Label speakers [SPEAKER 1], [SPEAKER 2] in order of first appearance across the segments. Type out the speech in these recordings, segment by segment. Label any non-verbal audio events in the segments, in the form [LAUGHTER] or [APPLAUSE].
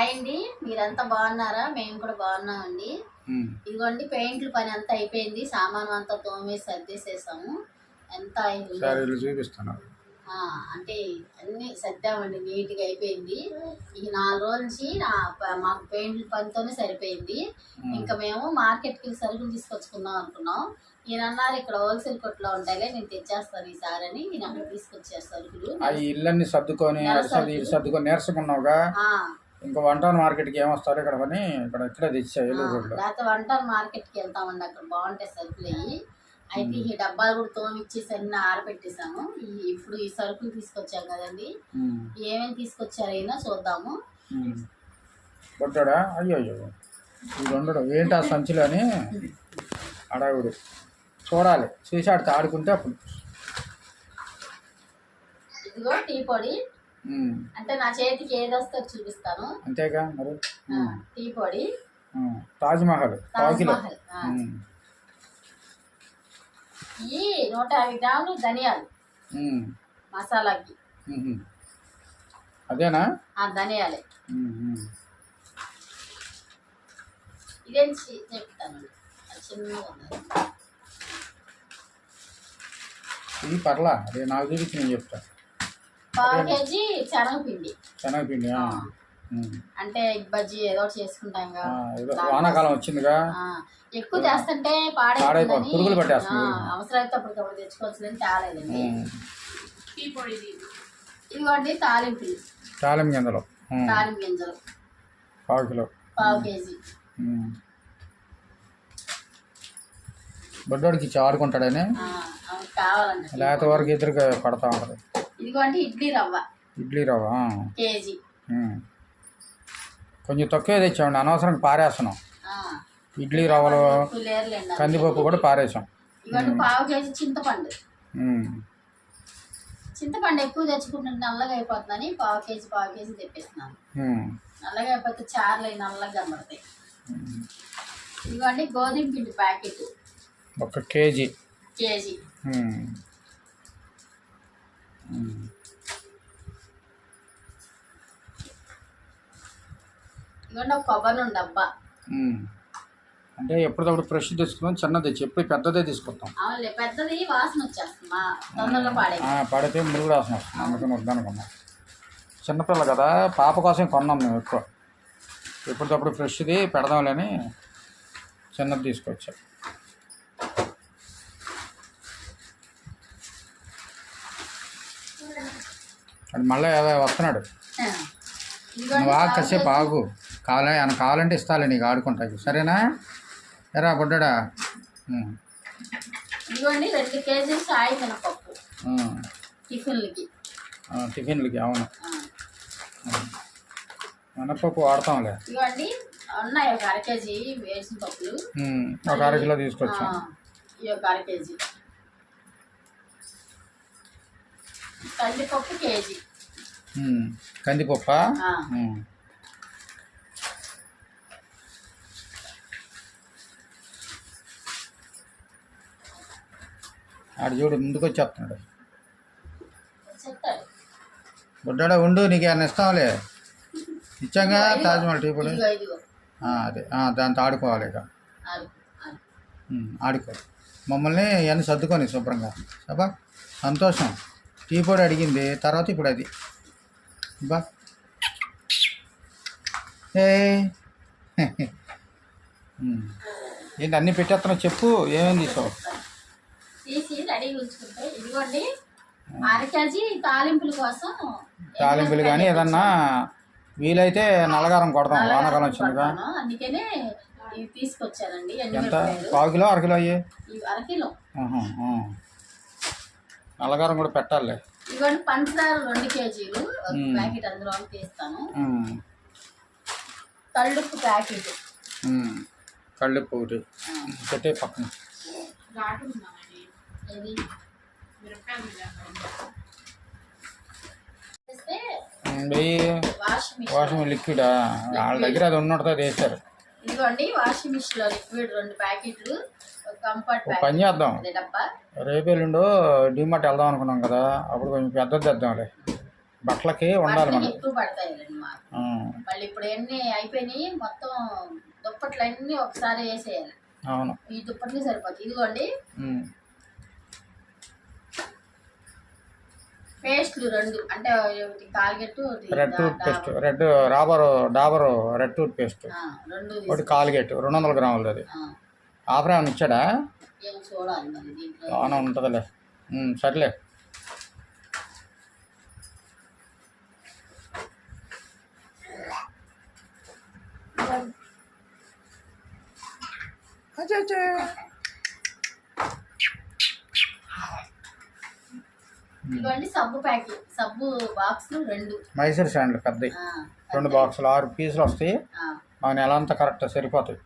[SPEAKER 1] Hi అండి మీరంతా బాగున్నారా? మేము కూడా బాగున్నామండి. ఇదిగోండి పెయింట్లు పని అంతా అయిపోయింది. సామాను అంతా తోమేసి సర్దేసేసాము. ఎంత అయింది?
[SPEAKER 2] సరే వీళ్ళు చూపిస్తాను.
[SPEAKER 1] ఆ, అంటే అన్ని సర్దామండి నీట్గా అయిపోయింది. ఈ నాలుగు రోజుల నుంచి నా మాకు పెయింట్ల పనితోనే సరిపోయింది. ఇంకా మేము మార్కెట్కి సరుకులు తీసుకొచ్చుకుందాం అనుకున్నాం. ఈయన అన్నారు ఇక్కడ హోల్సేల్ కొట్లో ఉంటాయిలే నేను తెచ్చేస్తాను ఈసారి అని. నేను అక్కడ తీసుకొచ్చారు సరుకులు.
[SPEAKER 2] ఇళ్ళన్ని సర్దుకొని సర్దుకొని నీరసకున్నావుగా ఇంకా వంట మార్కెట్కి ఏమొస్తారు ఇక్కడ పని ఇక్కడ ఇక్కడే తెచ్చా ఏలూరు రోడ్లో.
[SPEAKER 1] లేకపోతే వంటలు మార్కెట్కి వెళ్తామండి అక్కడ. బాగుంటాయి సరుకులు అయ్యి. అయితే ఈ డబ్బాలు కూడా తోమిచ్చేసి అన్ని ఆరబెట్టేసాము. ఇప్పుడు ఈ సరుకులు తీసుకొచ్చాం కదండి. ఏమేమి తీసుకొచ్చారు అయినా చూద్దాము.
[SPEAKER 2] కొట్టాడా? అయ్యో అయ్యో ఇది ఉండడు ఏంటి ఆ సంచిలో అని అడవుడు చూడాలి. చూసి ఆడితే ఆడుకుంటే అప్పుడు.
[SPEAKER 1] ఇదిగో టీ పొడి. అంటే నా చేతికి ఏది వస్తే చూపిస్తాను.
[SPEAKER 2] అంతేగా మరి?
[SPEAKER 1] టీ పొడి తాజ్ మహల్ ఆ,
[SPEAKER 2] ఉమ్.
[SPEAKER 1] ఈ నూట యాభై గ్రాములు ధనియాలు. మసాలాకి.
[SPEAKER 2] అదేనా?
[SPEAKER 1] ఆ ధనియాలే. ఇదేం చెప్తాను. చిన్నగా ఉన్నది
[SPEAKER 2] ఇది పర్లా. అదే నాకు చూపించి నేను చెప్తా.
[SPEAKER 1] పావు కేజీ శనగపిండి.
[SPEAKER 2] శనగపిండి.
[SPEAKER 1] అంటే ఎగ్ బజ్జీ ఏదో ఒకటి చేసుకుంటాం
[SPEAKER 2] వానాకాలం వచ్చిందిగా.
[SPEAKER 1] ఎక్కువ చేస్తుంటే
[SPEAKER 2] పాడైపోతుంది,
[SPEAKER 1] పాడైపోతుంది
[SPEAKER 2] పురుగులు పట్టేస్తుంది.
[SPEAKER 1] అవసరమైతే అప్పటికప్పుడు తెచ్చుకోవచ్చులని తేలేదండి. పొడి. ఇదిగోండి తాలింపులు
[SPEAKER 2] తాలిం గింజలు.
[SPEAKER 1] తాలింపు గింజలు.
[SPEAKER 2] పావు కిలో.
[SPEAKER 1] పావు కేజీ.
[SPEAKER 2] బొడ్డోడికి ఇచ్చి ఆడుకుంటాడని?
[SPEAKER 1] ఆ, అవును, కావాలండి.
[SPEAKER 2] లేత వరకు ఎదురుగా పడతా ఉంటుంది.
[SPEAKER 1] ఇదిగోండి ఇడ్లీ రవ్వ.
[SPEAKER 2] ఇడ్లీ రవ్వ.
[SPEAKER 1] కేజీ.
[SPEAKER 2] కొంచెం తక్కువ తెచ్చామండి అనవసరంగా పారేస్తున్నాం. ఇడ్లీ రవ్వలు కందిపప్పు కూడా పారేసాం.
[SPEAKER 1] ఇదిగోండి పావు కేజీ చింతపండు. చింతపండు ఎక్కువ తెచ్చుకుంటుంటే నల్లగా అయిపోతుందని పావు కేజీ పావు కేజీ తెప్పిస్తున్నాను. నల్లగా అయిపోతే చార్లు నల్లగా కనబడతాయి. ఇదిగోండి గోధుమ పిండి ప్యాకెట్.
[SPEAKER 2] ఒక కేజీ.
[SPEAKER 1] కేజీ. కొబ్బరి డబ్బా.
[SPEAKER 2] అంటే ఎప్పటికప్పుడు ఫ్రెష్ తెచ్చుకున్నాం చిన్నది ఎప్పుడు పెద్దదే తీసుకుంటాం
[SPEAKER 1] అవునులే పెద్దది వాసన వచ్చేస్తుంది మా తొందరలో పాడే
[SPEAKER 2] ఆ, పడితే మురుగుడు వాసన వస్తుంది అందుకని వద్దనుకున్నాం చిన్నపిల్ల కదా పాప కోసం కొన్నాం మేము ఎక్కువ. ఎప్పటికప్పుడు ఫ్రెష్ది పెడదాంలేని చిన్నది తీసుకొచ్చాం. అది మళ్ళీ ఏదో వస్తున్నాడు. నువ్వు ఆగు కాసేపు ఆగు. కావాలా? ఆయన కావాలంటే ఇస్తాలే నీకు ఆడుకుంటాకి సరేనా? ఎరా బుడ్డడా? ఉమ్,
[SPEAKER 1] ఇదిగోండి రెండు కేజీలు సాయి మినపప్పు.
[SPEAKER 2] ఉమ్.
[SPEAKER 1] టిఫిన్లకి.
[SPEAKER 2] అవును. మినపప్పు వాడతాంలే.
[SPEAKER 1] ఇదిగోండి ఉన్నాయి ఒక అర కేజీ వేసిన పప్పులు
[SPEAKER 2] ఒక అర కిలో తీసుకొచ్చాం.
[SPEAKER 1] ఈ ఒక అర కేజీ. కందిపప్పు కేజీ.
[SPEAKER 2] కందిపప్పా. ఆడు చూడు ముందుకు వచ్చేస్తున్నాడు
[SPEAKER 1] చెప్తాడు.
[SPEAKER 2] బుడ్డాడా ఉండు నీకు ఏమైనా ఇస్తాంలే. ఇచ్చాగా తాజ్మహల్ టీ పొడి అదే. దాంతో ఆడుకోవాలి ఇక. ఆడుకో. మమ్మల్ని ఇవన్నీ సర్దుకొని శుభ్రంగా. సబా సంతోషం. టీ పొడి అడిగింది తర్వాత ఇప్పుడు అది. బా. ఏ. ఏంటి అన్నీ పెట్టేస్తున్నావు చెప్పు ఏమేమి తీసావు?
[SPEAKER 1] తీసి రెడీగా ఉంచుకుంటే ఇదిగోండి అర కేజీ తాలింపుల కోసం
[SPEAKER 2] తాలింపులు కానీ ఏదన్నా వీలైతే నల్లగారం కొడతాం వానాకాలం వచ్చిందిగా.
[SPEAKER 1] అందుకనే తీసుకొచ్చానండి
[SPEAKER 2] ఎంత? పావు కిలో అర కిలో అయ్యి?
[SPEAKER 1] ఇవి అర కిలో.
[SPEAKER 2] నల్లగారం కూడా పెట్టాలి
[SPEAKER 1] ఇదిగోండి పంచదార రెండు కేజీలు ఒక. ప్యాకెట్ అందులో తీస్తాను కళ్ళుప్పు ప్యాకెట్.
[SPEAKER 2] కళ్ళుప్పు ఒకటి. పెట్టే పక్కన.
[SPEAKER 1] వాషింగ్
[SPEAKER 2] లిక్విడా? వాళ్ళ దగ్గర అది ఉన్నట్టు అది వేస్తారు
[SPEAKER 1] ఇదిగోండి వాషింగ్ మిషన్లో లిక్విడ్ రెండు ప్యాకెట్లు కంఫర్ట్
[SPEAKER 2] పని చేద్దాం.
[SPEAKER 1] డబ్బా.
[SPEAKER 2] రేపు ఎల్లుండో డిమార్ట్ వెళ్దాం అనుకున్నాం కదా అప్పుడు కొంచెం పెద్దది తెద్దాంలే బట్టలకి ఉండాలి మనకి
[SPEAKER 1] ఎక్కువ పడతాయి మళ్ళీ ఇప్పుడు ఎన్ని అయిపోయినాయి మొత్తం దుప్పట్లు అన్నీ ఒకసారి వేసేయాలి.
[SPEAKER 2] అవును.
[SPEAKER 1] ఈ దుప్పట్లు సరిపోతుంది ఇదిగోండి పేస్ట్లు రెండు అంటే ఒకటి ఒకటి
[SPEAKER 2] రెడ్ టూత్ పేస్ట్. రెడ్ రాబరు డాబరు రెడ్ టూత్ పేస్ట్
[SPEAKER 1] ఆ, రెండు
[SPEAKER 2] ఒకటి. కాల్గేట్ రెండు వందల గ్రాములు అది
[SPEAKER 1] ఆ,
[SPEAKER 2] ఆఫర్ ఏమైనా ఇచ్చాడా?
[SPEAKER 1] ఏం చూడాలి మరి దీంట్లో.
[SPEAKER 2] బాగానే ఉంటుందిలే ఉమ్, సర్లే
[SPEAKER 1] ఇదిగోండి సబ్బు ప్యాకెట్ సబ్బు బాక్స్లు రెండు.
[SPEAKER 2] మైసూర్ శాండ్లు పెద్దవి.
[SPEAKER 1] ఆ,
[SPEAKER 2] రెండు బాక్సులు ఆరు పీసులు వస్తాయి. మాకు నెల అంతా కరెక్ట్ సరిపోతాయి.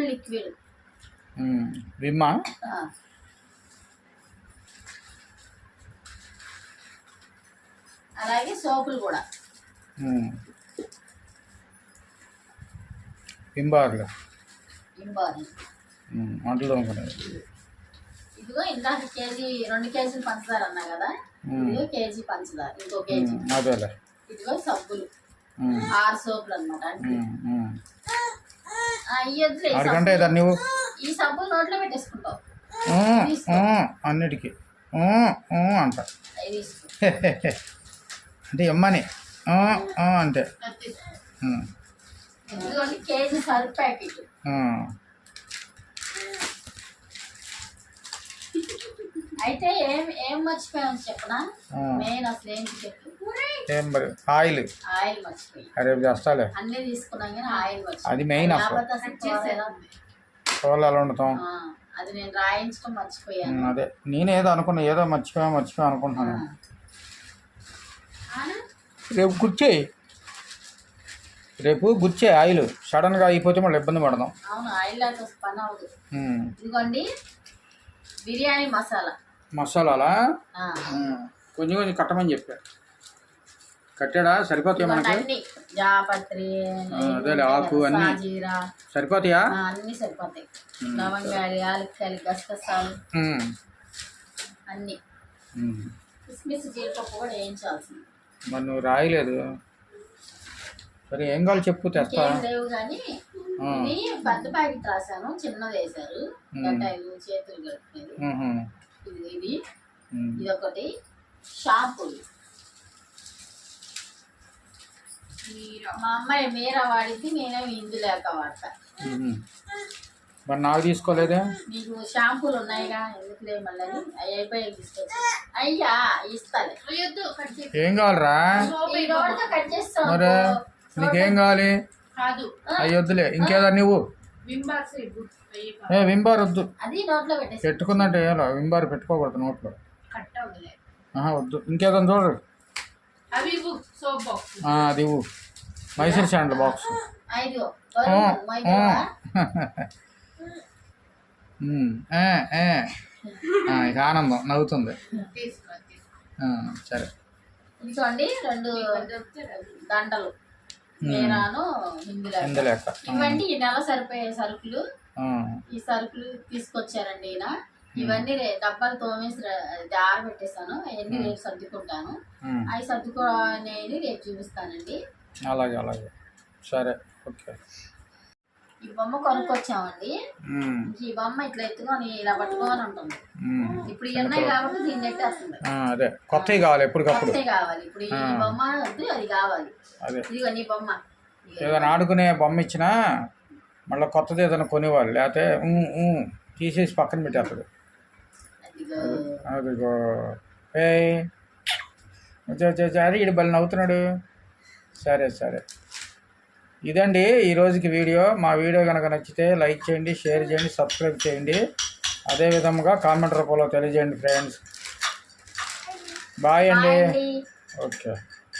[SPEAKER 1] లిక్విడ్.
[SPEAKER 2] విమ్మా.
[SPEAKER 1] అలాగే సోపులు కూడా.
[SPEAKER 2] ఉమ్. వింబార్లు
[SPEAKER 1] ఇంబాలి
[SPEAKER 2] ఉమ్, తోముకునేది
[SPEAKER 1] ఇదిగో ఇందాక కేజీ రెండు కేజీలు పంచదార అన్నా కదా? ఇదిగో కేజీ పంచదార ఇంకో కేజీ.
[SPEAKER 2] అదేలే.
[SPEAKER 1] ఇదిగో సబ్బులు. ఆరు సోపులు అనమాట అంటే. అయ్యొద్దులే
[SPEAKER 2] నువ్వు
[SPEAKER 1] ఈ సబ్బులు. నోట్లో పెట్టేసుకుంటావు.
[SPEAKER 2] అన్నిటికీ. అంట. అంటే ఇమ్మని.
[SPEAKER 1] ఇదిగోండి కేజీ సరుకు ప్యాకెట్. అయితే ఏం ఏం చెప్పనా. మెయిన్ అసలు ఏంటి చెప్పు.
[SPEAKER 2] ఏం మరి? ఆయిల్.
[SPEAKER 1] ఆయిల్ మర్చిపోయి
[SPEAKER 2] రేపు చేస్తాలే.
[SPEAKER 1] అన్నీ తీసుకున్నాం కానీ ఆయిల్ మర్చిపోయి
[SPEAKER 2] అది మెయిన్
[SPEAKER 1] ఎలా
[SPEAKER 2] వండుతాం?
[SPEAKER 1] అది నేను రాయించడం మర్చిపోయాను.
[SPEAKER 2] అదే. నేనేదో అనుకున్నా ఏదో మర్చిపోయా మర్చిపోయా అనుకుంటున్నాను? రేపు గుర్చేయి రేపు గుర్చే ఆయిల్. సడన్గా అయిపోతే మళ్ళీ ఇబ్బంది పడదాం.
[SPEAKER 1] అవును ఆయిల్. ఇదిగోండి బిర్యానీ మసాలా.
[SPEAKER 2] మసాలాలా. కొంచెం కొంచెం కట్టమని చెప్పా. కట్టాడా? సరిపోతాయి మనకి?
[SPEAKER 1] జాపత్రి
[SPEAKER 2] ఆ, అదేలే, ఆకు అన్ని. సరిపోతాయా?
[SPEAKER 1] అన్ని సరిపోతాయి. లవంగాలు యాలక్కాయలు గసగసాలు.
[SPEAKER 2] ఉమ్.
[SPEAKER 1] అన్ని.
[SPEAKER 2] ఉమ్.
[SPEAKER 1] కిస్మిస్ జీడిపప్పు కూడా వేయించాల్సింది.
[SPEAKER 2] మరి నువ్వు రాయలేదు. సరే ఏం కావాలి చెప్పు తెస్తా.
[SPEAKER 1] లేవు కానీ పెద్ద ప్యాకెట్ రాశాను. చిన్నది వేశారు. చేతులు ఇది ఇది ఒకటి షాంపూలు మా అమ్మాయి మీరా వాడిద్ది నేనేమి ఇందు లేక వాడతా.
[SPEAKER 2] మరి నాకు తీసుకోలేదే?
[SPEAKER 1] నీకు షాంపూలు ఉన్నాయిగా? ఎందుకులే మళ్ళీ అవి? అయిపోయి తీసుకొచ్చి అయ్యా ఇస్తాలే.
[SPEAKER 2] ఏం కావాలరా?
[SPEAKER 1] కట్ చేస్తాం
[SPEAKER 2] మరి నీకేం కావాలి?
[SPEAKER 3] కాదు.
[SPEAKER 2] అవి వద్దులే ఇంకేదా నువ్వు ఏ వింబార్ వద్దు. పెట్టుకుందంటే ఏలా వింబార్ పెట్టుకోకూడదు నోట్లో. వద్దు. ఇంకేదో చూడు.
[SPEAKER 3] అవి ఇవ్వు సోప్ బాక్స్.
[SPEAKER 2] ఆ, అది ఇవ్వు. Mysore sandal box. [LAUGHS] ఇక ఆనందం నవ్వుతుంది. సరే.
[SPEAKER 1] ఇదిగోండి రెండు. దండలు
[SPEAKER 2] ఇందు
[SPEAKER 1] ఇవ్వండి ఈ నెల సరిపోయే సరుకులు. ఈ సరుకులు తీసుకొచ్చారండి ఈయన. ఇవన్నీ డబ్బాలు తోమేసి ఆరబెట్టేసాను అవన్నీ రేపు సర్దుకుంటాను. అవి సర్దుకోనేది రేపు చూపిస్తానండి.
[SPEAKER 2] అలాగే అలాగే. సరే ఓకే.
[SPEAKER 1] ఈ బొమ్మ కొనుక్కొచ్చామండి. ఈ బొమ్మ ఇట్లా ఎత్తుకొని ఇలా పట్టుకొని ఉంటుంది. ఇప్పుడు ఉన్నాయి కాబట్టి దీన్ని నెట్టేస్తుంది
[SPEAKER 2] ఆ, అదే. కొత్తవి కావాలి
[SPEAKER 1] కొత్తే కావాలి. ఇప్పుడు ఈ బొమ్మ వద్దు అది కావాలి. ఇదిగో నీ బొమ్మ.
[SPEAKER 2] ఏదైనా ఆడుకునే బొమ్మ ఇచ్చినా మళ్ళీ కొత్తది ఏదైనా కొనేవాళ్ళు. లేకపోతే తీసేసి పక్కన పెట్టేస్తాడు.
[SPEAKER 1] అదిగో.
[SPEAKER 2] ఏ అరే ఇడు బలి నవ్వుతున్నాడు. సరే సరే. ఇదండి ఈ రోజుకి వీడియో. మా వీడియో కనుక నచ్చితే లైక్ చేయండి షేర్ చేయండి సబ్స్క్రైబ్ చేయండి. అదే విధముగా కామెంట్ రూపంలో తెలియజేయండి ఫ్రెండ్స్. బాయ్
[SPEAKER 1] అండి.
[SPEAKER 2] ఓకే.